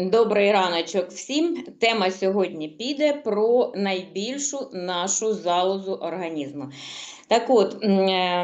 Добрий раночок всім. Тема сьогодні піде про найбільшу нашу залозу організму. Так от, е,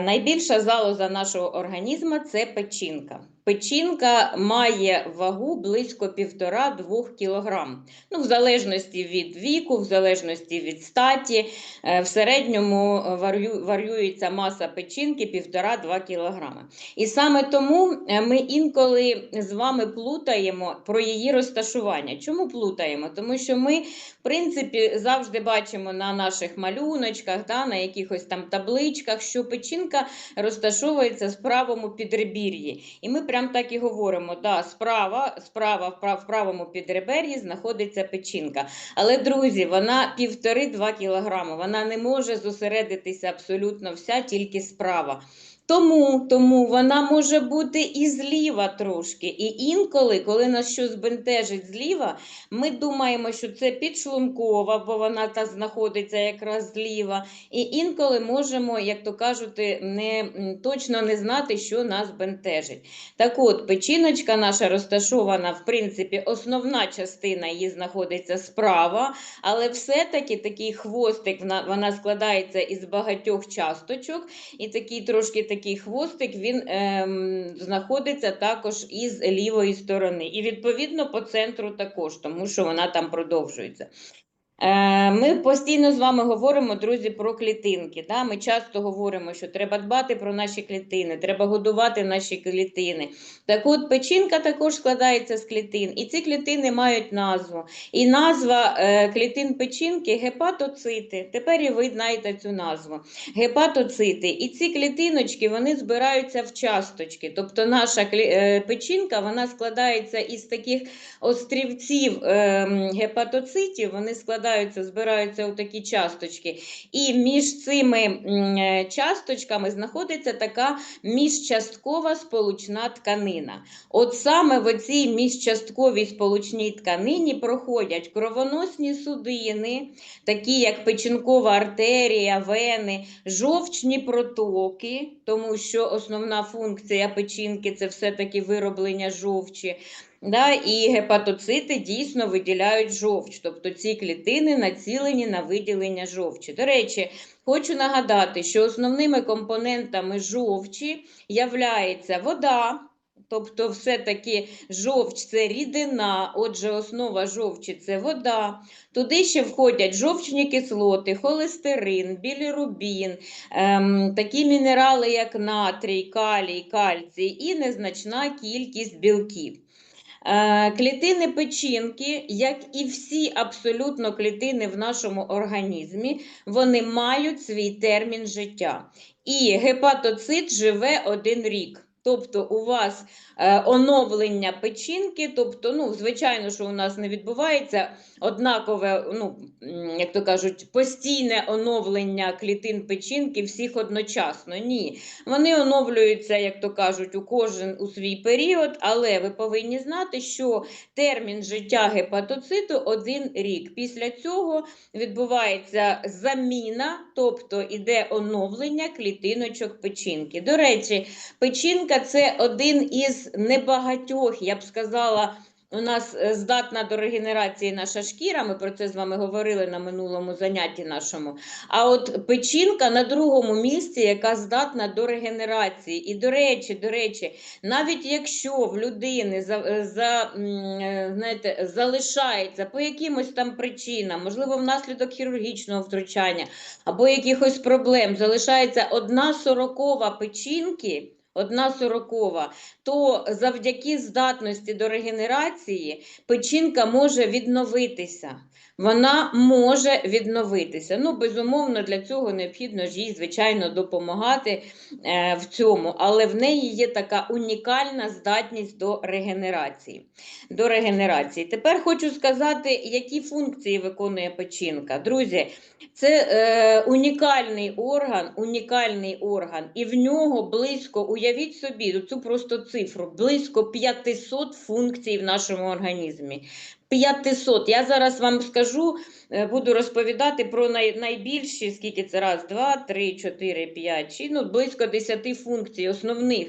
найбільша залоза нашого організму це печінка. Печінка має вагу близько 1,5-2 кг. Ну, в залежності від віку, в залежності від статі, е, в середньому е, варю- варіюється маса печінки 1,5-2 кг. І саме тому е, ми інколи з вами плутаємо про її розташування. Чому плутаємо? Тому що ми, в принципі, завжди бачимо на наших малюночках, да, на якихось там табличках, що печінка розташовується в правому підребір'ї. І ми прям так і говоримо: да, справа, справа в прав- в правому підребер'ї знаходиться печінка. Але, друзі, вона півтори-два кілограми. Вона не може зосередитися абсолютно вся тільки справа. Тому, тому вона може бути і зліва трошки. І інколи, коли нас щось бентежить зліва, ми думаємо, що це підшлункова, бо вона та знаходиться якраз зліва. І інколи можемо, як то кажуть, не точно не знати, що нас бентежить. Так от, печіночка наша розташована, в принципі, основна частина її знаходиться справа, але все-таки такий хвостик, вона, складається із багатьох часточок, і такий трошки такий хвостик він ем, знаходиться також із лівої сторони. І відповідно по центру також, тому що вона там продовжується. Е, Ми постійно з вами говоримо, друзі, про клітинки. Да? Ми часто говоримо, що треба дбати про наші клітини, треба годувати наші клітини. Так от печінка також складається з клітин, і ці клітини мають назву. І назва е, клітин печінки гепатоцити. Тепер і ви знаєте цю назву. Гепатоцити. І ці клітиночки вони збираються в часточки. Тобто наша е, печінка вона складається із таких острівців ем, гепатоцитів, вони складаються, збираються у такі часточки. І між цими е, часточками знаходиться така міжчасткова сполучна тканина. От саме в цій міжчастковій сполучній тканині проходять кровоносні судини, такі як печінкова артерія, вени, жовчні протоки, тому що основна функція печінки це все-таки вироблення жовчі. Да, і гепатоцити дійсно виділяють жовч, тобто ці клітини націлені на виділення жовчі. До речі, хочу нагадати, що основними компонентами жовчі являється вода, тобто все-таки жовч це рідина, отже, основа жовчі це вода. Туди ще входять жовчні кислоти, холестерин, білірубін, ем, такі мінерали, як натрій, калій, кальцій і незначна кількість білків. Е, Клітини печінки, як і всі абсолютно клітини в нашому організмі, вони мають свій термін життя. І гепатоцит живе один рік. Тобто у вас е, оновлення печінки, тобто, ну, звичайно, що у нас не відбувається однакове, ну, як то кажуть, постійне оновлення клітин печінки всіх одночасно. Ні. Вони оновлюються, як то кажуть, у кожен у свій період, але ви повинні знати, що термін життя гепатоциту один рік. Після цього відбувається заміна, тобто іде оновлення клітиночок печінки. До речі, печінка це один із небагатьох, я б сказала. У нас е, здатна до регенерації наша шкіра, ми про це з вами говорили на минулому занятті нашому. А от печінка на другому місці, яка здатна до регенерації. І до речі, до речі, навіть якщо в людини за, е, за, е, знаєте, залишається по якимось там причинам, можливо, внаслідок хірургічного втручання або якихось проблем, залишається одна сорокова печінки. Одна сорокова, то завдяки здатності до регенерації печінка може відновитися. Вона може відновитися. Ну, безумовно, для цього необхідно ж їй, звичайно, допомагати е, в цьому, але в неї є така унікальна здатність до регенерації. До регенерації. Тепер хочу сказати, які функції виконує печінка. Друзі, це е, унікальний орган, унікальний орган, і в нього близько, уявіть собі, цю просто цифру, близько 500 функцій в нашому організмі. 500. Я зараз вам скажу, е, буду розповідати про най, найбільші, скільки це раз, два, три, чотири, п'ять, ну, близько 10 функцій основних,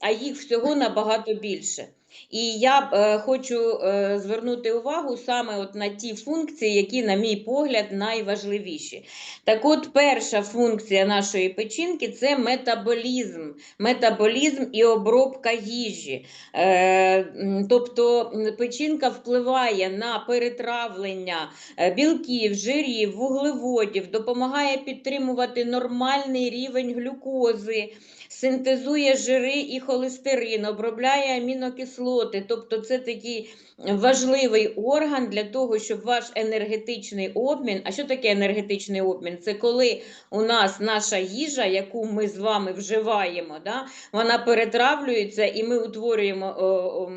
а їх всього набагато більше. І я е, хочу е, звернути увагу саме от на ті функції, які, на мій погляд, найважливіші. Так от, перша функція нашої печінки це метаболізм, метаболізм і обробка їжі. Е, тобто печінка впливає на перетравлення е, білків, жирів, вуглеводів, допомагає підтримувати нормальний рівень глюкози синтезує жири і холестерин, обробляє амінокислоти. Тобто, це такий важливий орган для того, щоб ваш енергетичний обмін. А що таке енергетичний обмін? Це коли у нас наша їжа, яку ми з вами вживаємо, да, вона перетравлюється і ми утворюємо. о, о,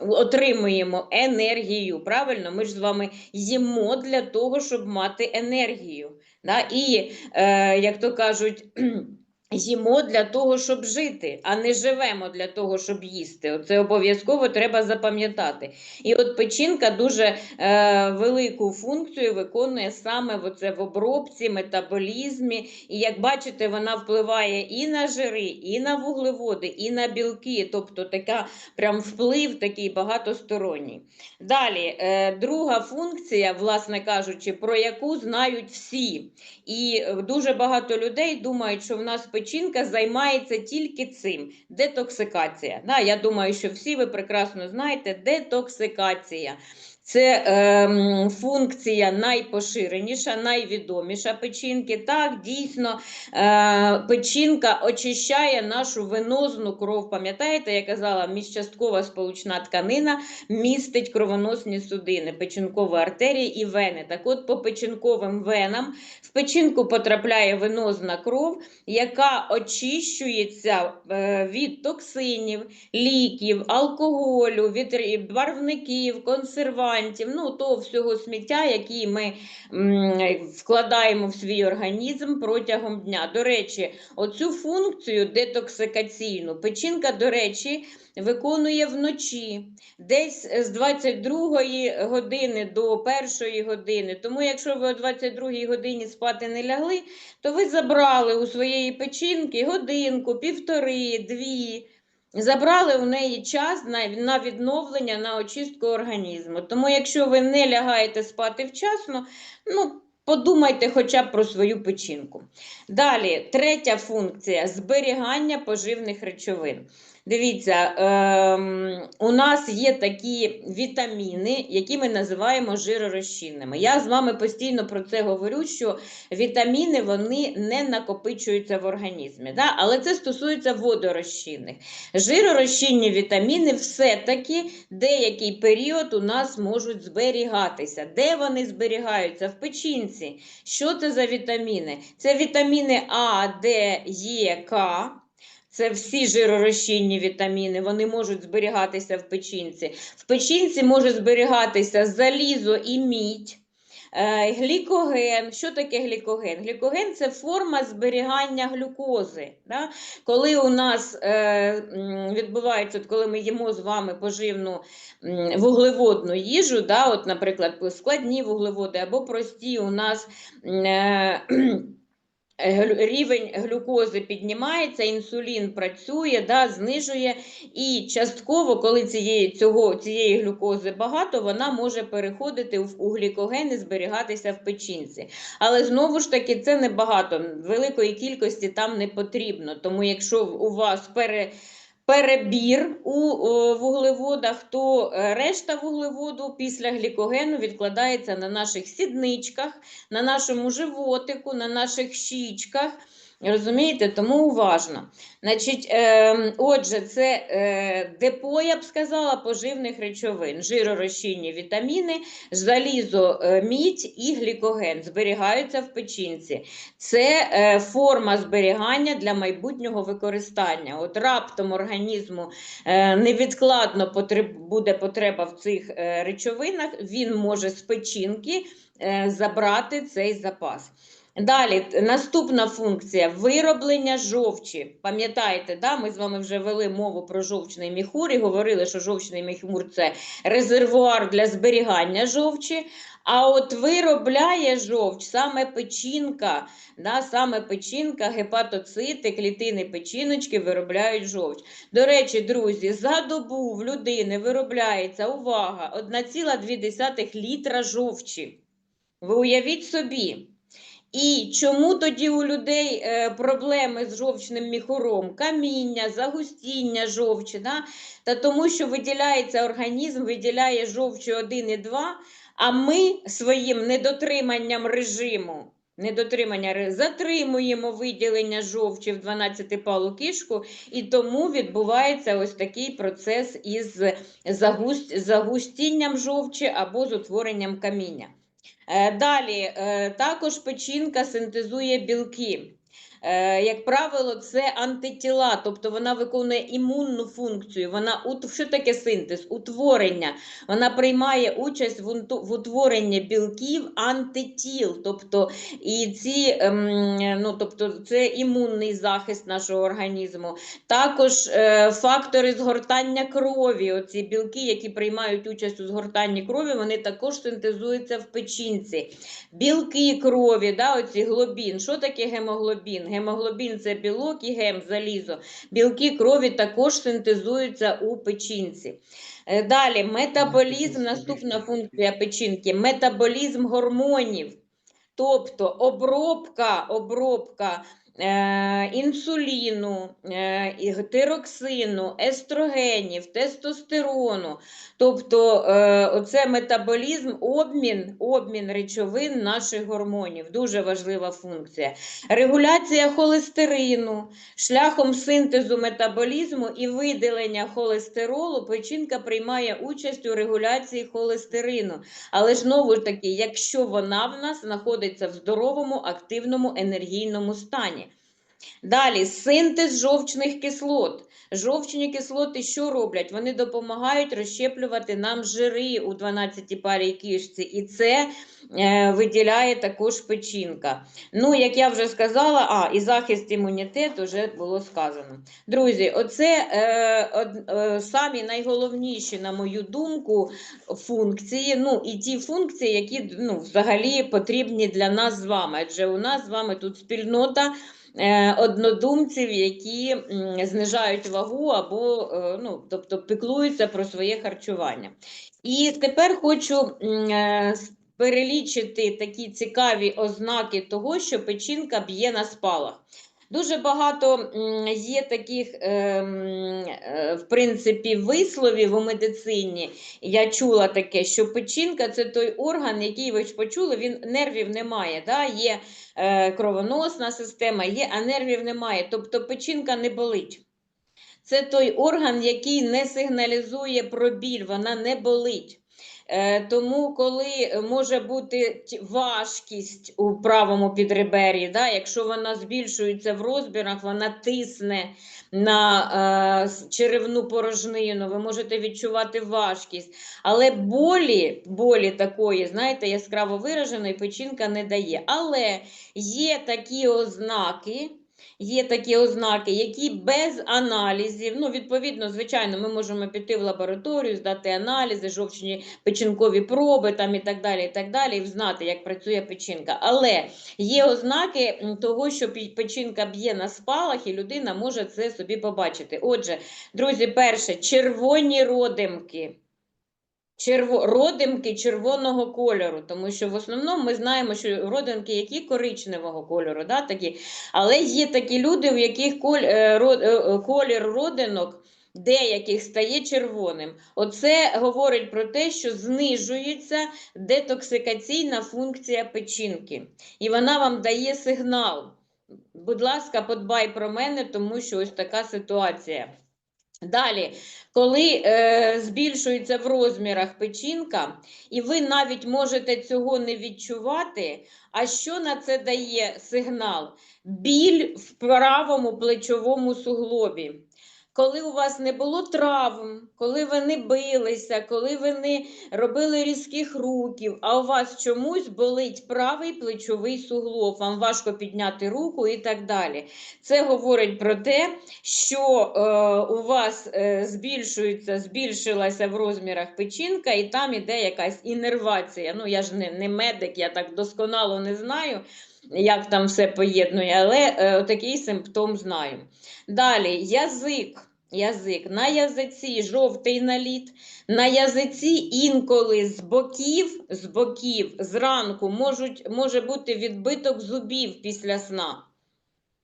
Отримуємо енергію, правильно? Ми ж з вами їмо для того, щоб мати енергію. Да? І, е, як то кажуть, Їмо для того, щоб жити, а не живемо для того, щоб їсти. Це обов'язково треба запам'ятати. І от печінка дуже е, велику функцію виконує саме в, оце, в обробці, метаболізмі. І як бачите, вона впливає і на жири, і на вуглеводи, і на білки. Тобто така прям вплив такий багатосторонній. Далі, е, друга функція, власне кажучи, про яку знають всі. І е, дуже багато людей думають, що в нас печінка займається тільки цим детоксикація. Да, я думаю, що всі ви прекрасно знаєте, детоксикація. Це е, функція найпоширеніша, найвідоміша печінки. Так, дійсно, е, печінка очищає нашу венозну кров. Пам'ятаєте, я казала, міжчасткова сполучна тканина містить кровоносні судини, печінкові артерії і вени. Так от, по печінковим венам в печінку потрапляє венозна кров, яка очищується е, від токсинів, ліків, алкоголю, від барвників, консервантів, ну того всього сміття, який ми вкладаємо в свій організм протягом дня. До речі, оцю функцію детоксикаційну печінка, до речі, виконує вночі, десь з 22 години до 1 години. Тому, якщо ви о 22 годині спати не лягли, то ви забрали у своєї печінки годинку, півтори, дві. Забрали в неї час на, відновлення, на очистку організму. Тому, якщо ви не лягаєте спати вчасно, ну, подумайте хоча б про свою печінку. Далі, третя функція зберігання поживних речовин. Дивіться, ем, у нас є такі вітаміни, які ми називаємо жиророзчинними. Я з вами постійно про це говорю, що вітаміни вони не накопичуються в організмі. Да? Але це стосується водорозчинних. Жиророзчинні вітаміни все-таки деякий період у нас можуть зберігатися. Де вони зберігаються? В печінці. Що це за вітаміни? Це вітаміни А, Д, Е, К. Це всі жиророзчинні вітаміни, вони можуть зберігатися в печінці. В печінці може зберігатися залізо і мідь. Е, Глікоген. Що таке глікоген? Глікоген це форма зберігання глюкози. Да? Коли у нас е, відбувається, от коли ми їмо з вами поживну вуглеводну їжу, да? от, наприклад, складні вуглеводи або прості, у нас е, рівень глюкози піднімається, інсулін працює, да, знижує, і частково, коли цієї, цього, цієї глюкози багато, вона може переходити в глікоген і зберігатися в печінці. Але знову ж таки, це небагато, великої кількості там не потрібно. Тому якщо у вас пере, перебір у вуглеводах, то е, решта вуглеводу після глікогену відкладається на наших сідничках, на нашому животику, на наших щічках. Розумієте, тому уважно. Значить, е, отже, це е, депо, я б сказала, поживних речовин, жиророзчинні вітаміни, залізо, е, мідь і глікоген зберігаються в печінці. Це е, форма зберігання для майбутнього використання. От раптом організму е, невідкладно потреб, буде потреба в цих е, речовинах, він може з печінки е, забрати цей запас. Далі, наступна функція вироблення жовчі. Пам'ятаєте, да? ми з вами вже вели мову про жовчний міхур і говорили, що жовчний міхур це резервуар для зберігання жовчі, А от виробляє жовч саме печінка, да, саме печінка, гепатоцити, клітини печіночки виробляють жовч. До речі, друзі, за добу в людини виробляється, увага, 1,2 літра жовчі. Ви уявіть собі. І чому тоді у людей е, проблеми з жовчним міхуром? Каміння, загустіння жовчі, да? Та тому, що виділяється організм, виділяє жовчу 1 і 2, а ми своїм недотриманням режиму, недотримання затримуємо виділення жовчі в 12-палу кишку, і тому відбувається ось такий процес із загуст... загустінням жовчі або з утворенням каміння. Е, Далі, е, також печінка синтезує білки. Е, Як правило, це антитіла, тобто вона виконує імунну функцію. Вона що таке синтез? Утворення. Вона приймає участь в утворенні білків антитіл. Тобто, і ці, ем, ну, тобто, це імунний захист нашого організму. Також е, фактори згортання крові. Оці білки, які приймають участь у згортанні крові, вони також синтезуються в печінці. Білки крові, да, оці глобін. Що таке гемоглобін? Гемоглобін це білок і гем, залізо. Білки крові також синтезуються у печінці. Е, Далі, метаболізм, наступна функція печінки, метаболізм гормонів. Тобто обробка, обробка інсуліну, е, тироксину, естрогенів, тестостерону. Тобто е, оце метаболізм, обмін, обмін речовин наших гормонів. Дуже важлива функція. Регуляція холестерину. Шляхом синтезу метаболізму і виділення холестеролу печінка приймає участь у регуляції холестерину. Але знову ж таки, якщо вона в нас знаходиться в здоровому, активному, енергійному стані. Далі синтез жовчних кислот. Жовчні кислоти що роблять? Вони допомагають розщеплювати нам жири у 12-парій кишці, і це е, виділяє також печінка. Ну, як я вже сказала, а, і захист імунітету вже було сказано. Друзі, оце е, е, самі найголовніші, на мою думку, функції. Ну, і ті функції, які ну, взагалі потрібні для нас з вами. Адже у нас з вами тут спільнота однодумців, які знижають вагу або е, ну, тобто піклуються про своє харчування. І тепер хочу е, перелічити такі цікаві ознаки того, що печінка б'є на спалах. Дуже багато є таких, ем, е, в принципі, висловів у медицині. Я чула таке, що печінка це той орган, який ви ж почули, він нервів не має. Да? Є е, кровоносна система, є, а нервів немає. Тобто печінка не болить. Це той орган, який не сигналізує про біль, вона не болить. Е, Тому, коли може бути важкість у правому підребер'ї, да, якщо вона збільшується в розмірах, вона тисне на е, черевну порожнину, ви можете відчувати важкість. Але болі, болі такої, знаєте, яскраво вираженої печінка не дає. Але є такі ознаки. Є такі ознаки, які без аналізів, ну, відповідно, звичайно, ми можемо піти в лабораторію, здати аналізи, жовчні печінкові проби там і так далі, і так далі, і знати, як працює печінка. Але є ознаки того, що печінка б'є на спалах, і людина може це собі побачити. Отже, друзі, перше, червоні родимки. Черво... Родимки червоного кольору, тому що в основному ми знаємо, що родимки які коричневого кольору, да, такі. але є такі люди, в яких коль... е, е, е, колір родинок деяких стає червоним. Оце говорить про те, що знижується детоксикаційна функція печінки, і вона вам дає сигнал. Будь ласка, подбай про мене, тому що ось така ситуація. Далі, коли е, збільшується в розмірах печінка, і ви навіть можете цього не відчувати, а що на це дає сигнал? Біль в правому плечовому суглобі. Коли у вас не було травм, коли ви не билися, коли ви не робили різких руків, а у вас чомусь болить правий плечовий суглоб, вам важко підняти руку і так далі. Це говорить про те, що е, у вас е, збільшується, збільшилася в розмірах печінка, і там іде якась інервація. Ну, я ж не, не медик, я так досконало не знаю, як там все поєднує, але е, такий симптом знаю. Далі язик. Язик. На язиці жовтий наліт, на язиці інколи з боків, з боків зранку можуть, може бути відбиток зубів після сна.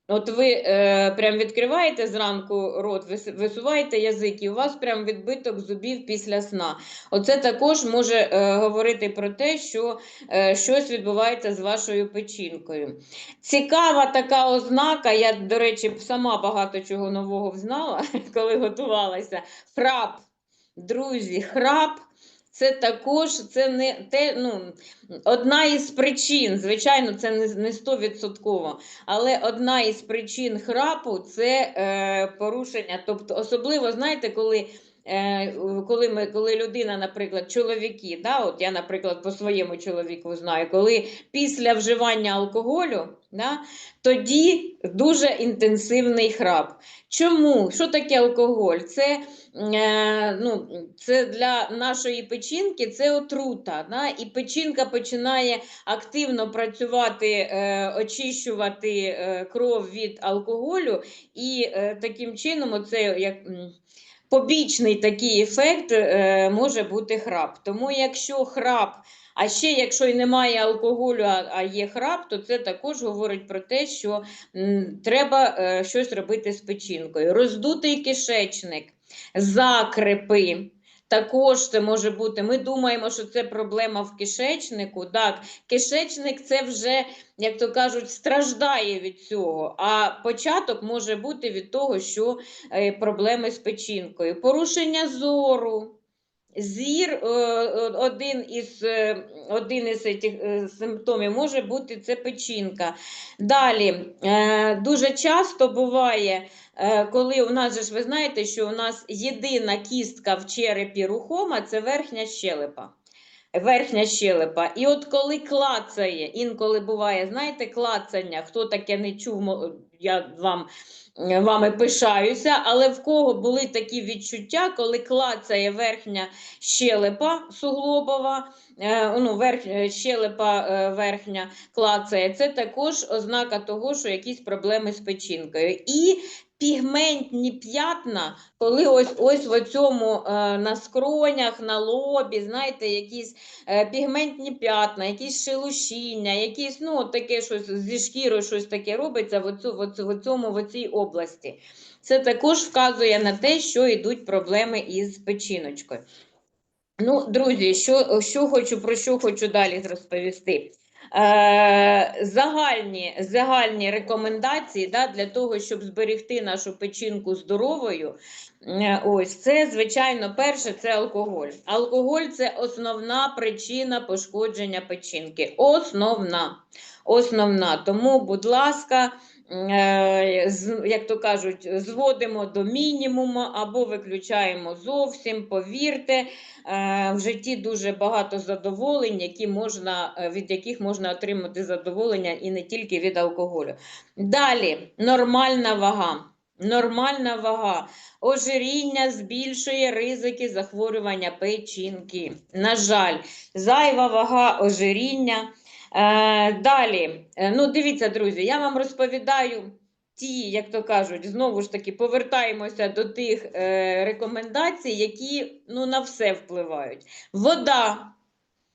От ви е, прям відкриваєте зранку рот, висуваєте язик, і у вас прям відбиток зубів після сна. Оце також може е, говорити про те, що е, щось відбувається з вашою печінкою. Цікава така ознака, я, до речі, сама багато чого нового взнала, коли готувалася. Храп. Друзі, храп. Це також це не те, ну, одна із причин, звичайно, це не, стовідсотково, але одна із причин храпу це е, порушення. Тобто, особливо, знаєте, коли, коли, ми, коли людина, наприклад, чоловіки, да, от я, наприклад, по своєму чоловіку знаю, коли після вживання алкоголю, да, тоді дуже інтенсивний храп. Чому? Що таке алкоголь? Це, е, ну, це для нашої печінки це отрута. Да? І печінка починає активно працювати, е, очищувати е, кров від алкоголю, і е, таким чином оце як. Побічний такий ефект е, може бути храп. Тому якщо храп, а ще якщо й немає алкоголю, а, є храп, то це також говорить про те, що треба е, щось робити з печінкою. Роздутий кишечник, закрепи. Також це може бути. Ми думаємо, що це проблема в кишечнику. Так, кишечник це вже, як то кажуть, страждає від цього. А початок може бути від того, що е, проблеми з печінкою, порушення зору. Зір, е, е, один із, один із цих симптомів може бути це печінка. Далі, дуже часто буває, коли у нас же ж ви знаєте, що у нас єдина кістка в черепі рухома це верхня щелепа. Верхня щелепа. І от коли клацає, інколи буває, знаєте, клацання, хто таке не чув, я вам, е, вами пишаюся, але в кого були такі відчуття, коли клацає верхня щелепа суглобова, е, ну, верх, е, щелепа е, верхня клацає, це також ознака того, що якісь проблеми з печінкою. І пігментні п'ятна, коли ось ось в цьому е, на скронях, на лобі, знаєте, якісь е, пігментні п'ятна, якісь шелушіння, якісь, ну, таке щось зі шкірою щось таке робиться в, оцю, в, оцю, в, цьому, в цій області. Це також вказує на те, що йдуть проблеми із печіночкою. Ну, друзі, що, що хочу, про що хочу далі розповісти. Е, загальні, загальні рекомендації да, для того, щоб зберегти нашу печінку здоровою. е, Ось це, звичайно, перше це алкоголь. Алкоголь це основна причина пошкодження печінки. Основна. Основна. Тому, будь ласка, як то кажуть, зводимо до мінімуму або виключаємо зовсім. Повірте, е, в житті дуже багато задоволень, які можна, е, від яких можна отримати задоволення і не тільки від алкоголю. Далі нормальна вага. Нормальна вага. Ожиріння збільшує ризики захворювання печінки. На жаль, зайва вага, ожиріння. Е, далі, Е, ну дивіться, друзі, я вам розповідаю ті, як то кажуть, знову ж таки повертаємося до тих е, рекомендацій, які ну, на все впливають. Вода.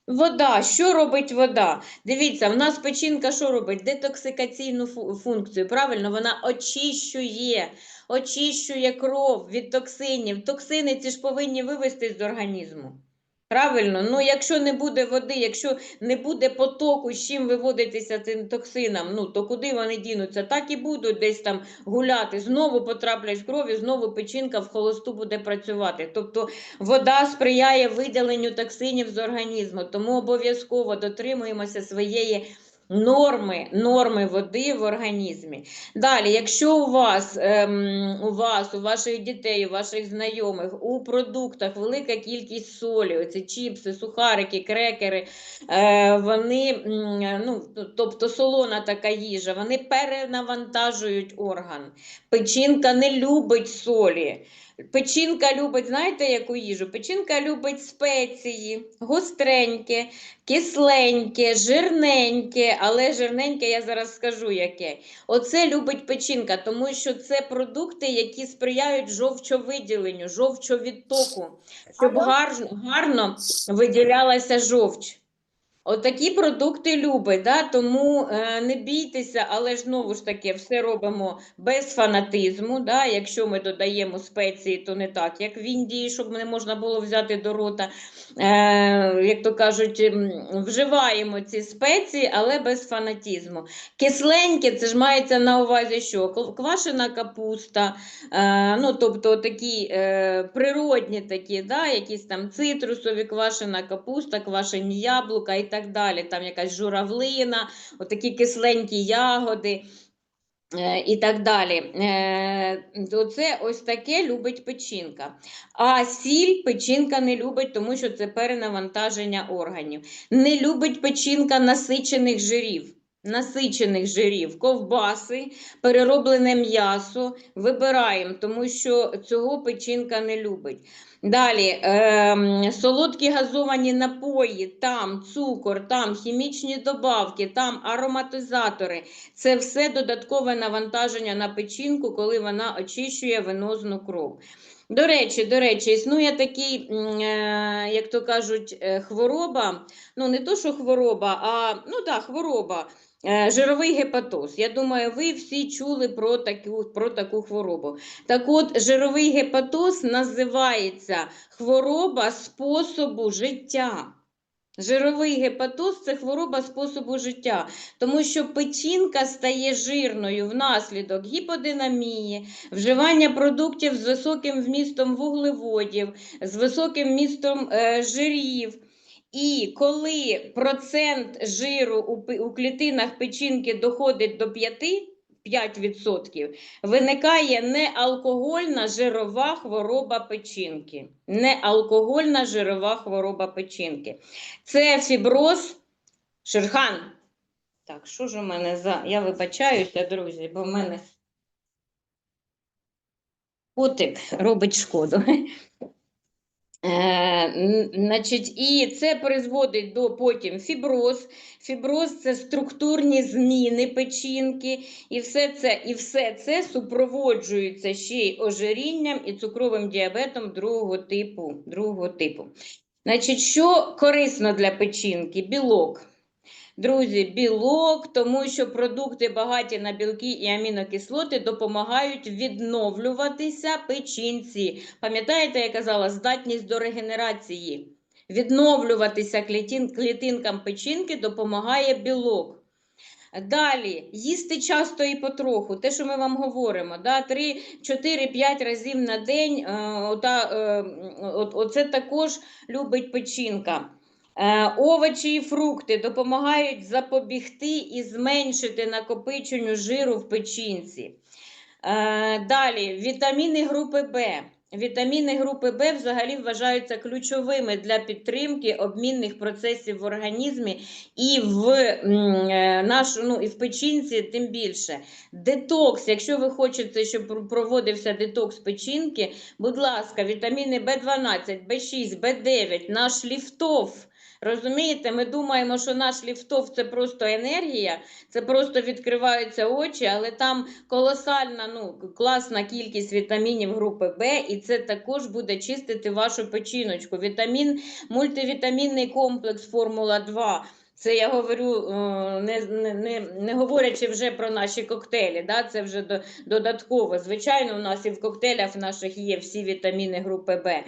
Вода, що робить вода? Дивіться, в нас печінка що робить? Детоксикаційну функцію. Правильно, вона очищує, очищує кров від токсинів. Токсини ці ж повинні вивести з організму. Правильно, ну якщо не буде води, якщо не буде потоку, з чим виводитися цим токсинам, ну то куди вони дінуться? Так і будуть десь там гуляти, знову потраплять в кров і знову печінка в холосту буде працювати. Тобто вода сприяє виділенню токсинів з організму, тому обов'язково дотримуємося своєї норми, норми води в організмі. Далі, якщо у вас, ем, у вас, у ваших дітей, у ваших знайомих у продуктах велика кількість солі, оці чіпси, сухарики, крекери, е, вони, ну, тобто солона така їжа, вони перенавантажують орган. Печінка не любить солі. Печінка любить, знаєте, яку їжу? Печінка любить спеції, гостреньке, кисленьке, жирненьке, але жирненьке я зараз скажу яке. Оце любить печінка, тому що це продукти, які сприяють жовчовиділенню, жовчовідтоку, щоб гарно, гарно виділялася жовч. Отакі продукти любить, да? тому е, не бійтеся, але ж знову ж таки все робимо без фанатизму. Да? Якщо ми додаємо спеції, то не так, як в Індії, щоб не можна було взяти до рота. Е, як то кажуть, вживаємо ці спеції, але без фанатизму. Кисленьке, це ж мається на увазі, що квашена капуста, е, ну, тобто такі е, природні такі, да? якісь там цитрусові, квашена капуста, квашені яблука так далі. Там якась журавлина, отакі кисленькі ягоди. е, І так далі. Е, Оце ось таке любить печінка. А сіль печінка не любить, тому що це перенавантаження органів. Не любить печінка насичених жирів. Насичених жирів, ковбаси, перероблене м'ясо вибираємо, тому що цього печінка не любить. Далі ем, солодкі газовані напої, там цукор, там хімічні добавки, там ароматизатори. Це все додаткове навантаження на печінку, коли вона очищує венозну кров. До речі, до речі, існує такий, е, як то кажуть, е, хвороба. Ну, не то, що хвороба, а ну так, хвороба. е, Жировий гепатоз. Я думаю, ви всі чули про таку, про таку хворобу. Так от, жировий гепатоз називається хвороба способу життя. Жировий гепатоз це хвороба способу життя, тому що печінка стає жирною внаслідок гіподинамії, вживання продуктів з високим вмістом вуглеводів, з високим вмістом е, жирів. І коли процент жиру у, клітинах печінки доходить до 5, 5%, виникає неалкогольна жирова хвороба печінки. Неалкогольна жирова хвороба печінки. Це фіброз Шерхан. Так, що ж у мене за. Я вибачаюся, друзі, бо в мене котик робить шкоду. Е, значить, і це призводить до потім фіброз. Фіброз це структурні зміни печінки, і все це, і все це супроводжується ще й ожирінням і цукровим діабетом другого типу. Другого типу. Значить, що корисно для печінки? Білок. Друзі, білок, тому що продукти багаті на білки і амінокислоти допомагають відновлюватися печінці. Пам'ятаєте, я казала, здатність до регенерації. Відновлюватися клітин, клітинкам печінки допомагає білок. Далі, їсти часто і потроху, те, що ми вам говоримо, да, 3, 4, 5 разів на день, е, ота, е, от, оце також любить печінка. Е, Овочі і фрукти допомагають запобігти і зменшити накопиченню жиру в печінці. Е, Далі, вітаміни групи В. Вітаміни групи В взагалі вважаються ключовими для підтримки обмінних процесів в організмі і в, е, нашу, ну, і в печінці тим більше. Детокс, якщо ви хочете, щоб проводився детокс печінки, будь ласка, вітаміни В12, В6, В9, наш ліфтов. Розумієте, ми думаємо, що наш ліфтов це просто енергія, це просто відкриваються очі, але там колосальна, ну, класна кількість вітамінів групи В, і це також буде чистити вашу печіночку. Вітамін, мультивітамінний комплекс Формула 2. Це я говорю, е, не, не, не, говорячи вже про наші коктейлі, да? це вже до, додатково. Звичайно, у нас і в коктейлях наших є всі вітаміни групи В.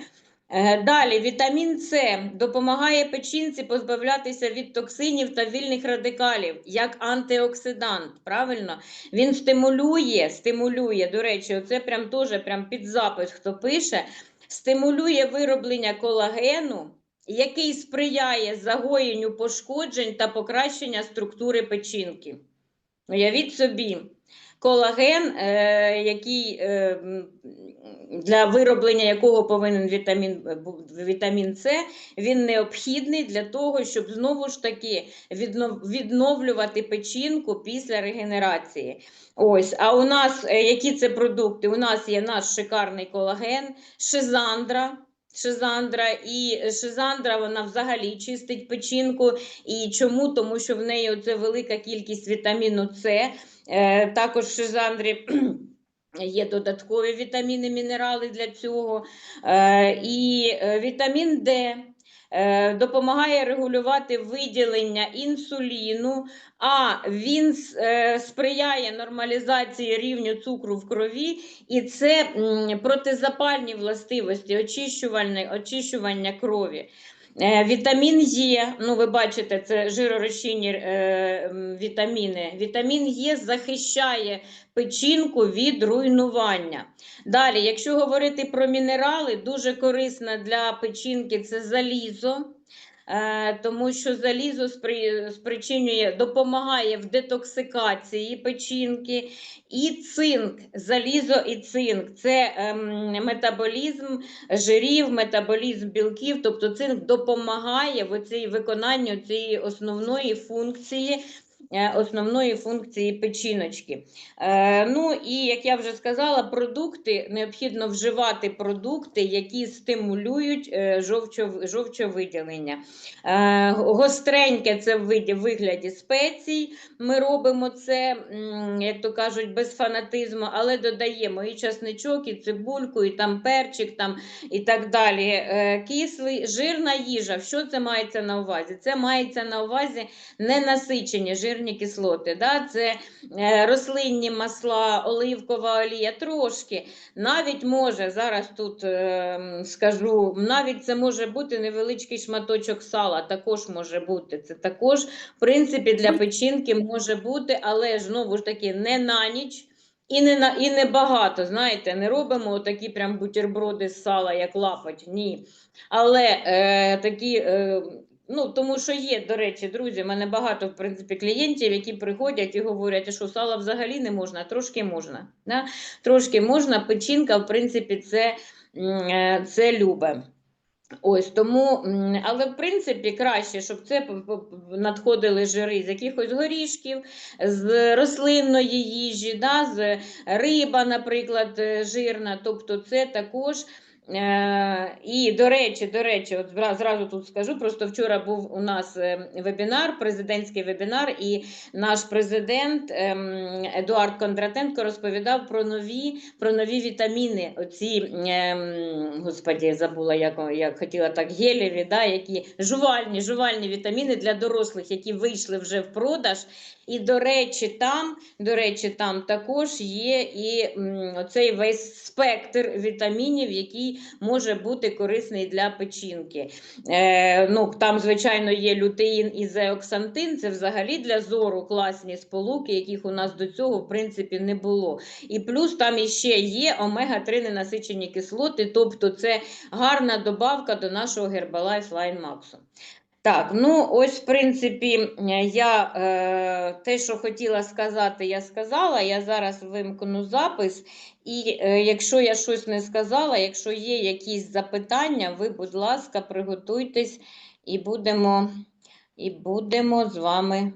Е, Далі, вітамін С допомагає печінці позбавлятися від токсинів та вільних радикалів як антиоксидант. Правильно? Він стимулює, стимулює, до речі, оце прям теж прям під запис, хто пише, стимулює вироблення колагену який сприяє загоєнню пошкоджень та покращення структури печінки. Уявіть собі, колаген, е, який, е, для вироблення якого повинен вітамін, вітамін С, він необхідний для того, щоб знову ж таки відновлювати печінку після регенерації. Ось, а у нас е, які це продукти? У нас є наш шикарний колаген, шизандра. Шизандра і шизандра вона взагалі чистить печінку. І чому? Тому що в неї оце велика кількість вітаміну С. Е, також шизандрі є додаткові вітаміни, мінерали для цього. Е, і е, вітамін Д. е, Допомагає регулювати виділення інсуліну, а він сприяє нормалізації рівню цукру в крові, і це протизапальні властивості, очищувальне, очищування крові. Е, Вітамін Е, ну ви бачите, це жиророзчинні е, вітаміни. Вітамін Е захищає печінку від руйнування. Далі, якщо говорити про мінерали, дуже корисна для печінки це залізо. Е, Тому що залізо спричинює, допомагає в детоксикації печінки, і цинк, залізо і цинк це ем, метаболізм жирів, метаболізм білків, тобто цинк допомагає в цій виконанню цієї основної функції. Е, Основної функції печіночки. Е, ну і як я вже сказала, продукти необхідно вживати продукти, які стимулюють е, жовчов, жовчовиділення. Гостреньке це в вигляді спецій. Ми робимо це, як то кажуть, без фанатизму, але додаємо і часничок, і цибульку, і там перчик, там і так далі. Кислий, жирна їжа. Що це мається на увазі? Це мається на увазі ненасичені жирні кислоти. Да? Це е, рослинні масла, оливкова олія, трошки. Навіть може, зараз тут е, скажу, навіть це може бути невеличкий шматочок сала, також може бути. Це також, в принципі, для печінки може бути, але знову ж таки не на ніч. І не, на, і не багато, знаєте, не робимо такі прям бутерброди з сала, як лапать, ні. Але е, такі, е, ну тому що є, до речі, друзі, в мене багато в принципі клієнтів, які приходять і говорять, «А що сала взагалі не можна, трошки можна. Да? Трошки можна, печінка, в принципі, це, е, це любе. Ось тому, але в принципі краще, щоб це надходили жири з якихось горішків, з рослинної їжі, да, з риба, наприклад, е, жирна. Тобто це також. Е, і до речі, до речі, от зразу тут скажу. Просто вчора був у нас е, вебінар, президентський вебінар, і наш президент ем, Едуард Кондратенко розповідав про нові, про нові вітаміни. Оці, ем, господі, забула, як, як хотіла так, гелєві, да, які жувальні, жувальні вітаміни для дорослих, які вийшли вже в продаж. І, до речі, там, до речі, там також є і м, оцей весь спектр вітамінів, може бути корисний для печінки. Е, ну, там, звичайно, є лютеїн і зеоксантин. Це взагалі для зору класні сполуки, яких у нас до цього в принципі не було. І плюс там іще є омега-3 ненасичені кислоти, тобто це гарна добавка до нашого Herbalife Line Max. Так, ну ось, в принципі, я е, те, що хотіла сказати, я сказала. Я зараз вимкну запис. І е, якщо я щось не сказала, якщо є якісь запитання, ви, будь ласка, приготуйтесь і будемо, і будемо з вами